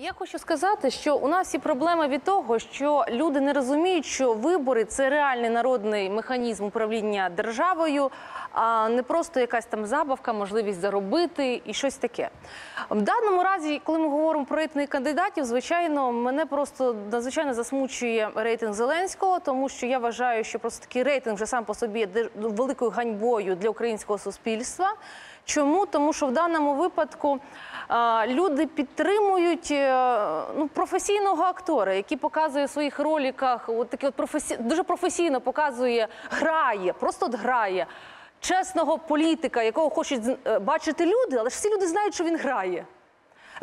Я хочу сказати, що у нас всі проблеми від того, що люди не розуміють, що вибори це реальний народний механізм управління державою, а не просто якась там забавка, можливість заробити і щось таке. В даному разі, коли ми говоримо про рейтинги кандидатів, звичайно, мене просто надзвичайно засмучує рейтинг Зеленського, тому що я вважаю, що просто такий рейтинг вже сам по собі є великою ганьбою для українського суспільства. Чому? Тому що в даному випадку люди підтримують е, ну, професійного актора, який показує в своїх роліках, от такі от професі... дуже професійно показує, грає, просто от грає чесного політика, якого хочуть е, бачити люди, але ж всі люди знають, що він грає.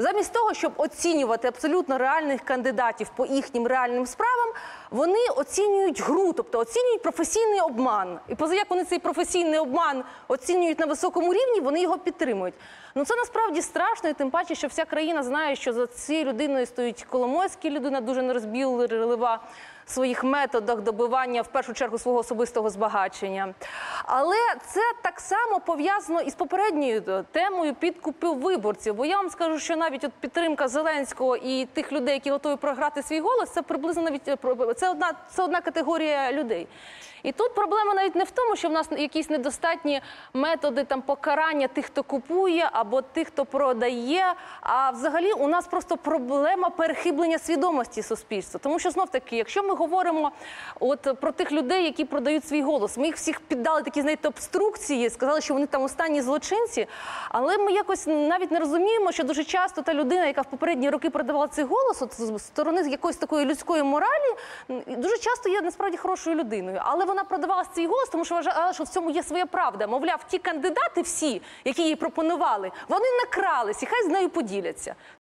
Замість того, щоб оцінювати абсолютно реальних кандидатів по їхнім реальним справам, вони оцінюють гру, тобто оцінюють професійний обман. І поза як вони цей професійний обман оцінюють на високому рівні, вони його підтримують. Ну це насправді страшно, і тим паче, що вся країна знає, що за цією людиною стоїть Коломойський, людина дуже нерозбірлива своїх методах добивання в першу чергу свого особистого збагачення. Але це так само пов'язано із попередньою е, темою підкупів виборців. Бо я вам скажу, що навіть от підтримка Зеленського і тих людей, які готові програти свій голос, це приблизно навіть е, це одна це одна категорія людей. І тут проблема навіть не в тому, що в нас якісь недостатні методи там покарання тих, хто купує, або тих, хто продає. А взагалі у нас просто проблема перехиблення свідомості суспільства. Тому що знов таки, якщо ми говоримо от про тих людей, які продають свій голос, ми їх всіх піддали такі знаєте, обструкції, сказали, що вони там останні злочинці. Але ми якось навіть не розуміємо, що дуже часто та людина, яка в попередні роки продавала цей голос, от з сторони якоїсь такої людської моралі, дуже часто є насправді хорошою людиною. Але вона продавала цей голос, тому що вважала, що в цьому є своя правда. Мовляв, ті кандидати, всі, які їй пропонували, вони накрались, і хай з нею поділяться.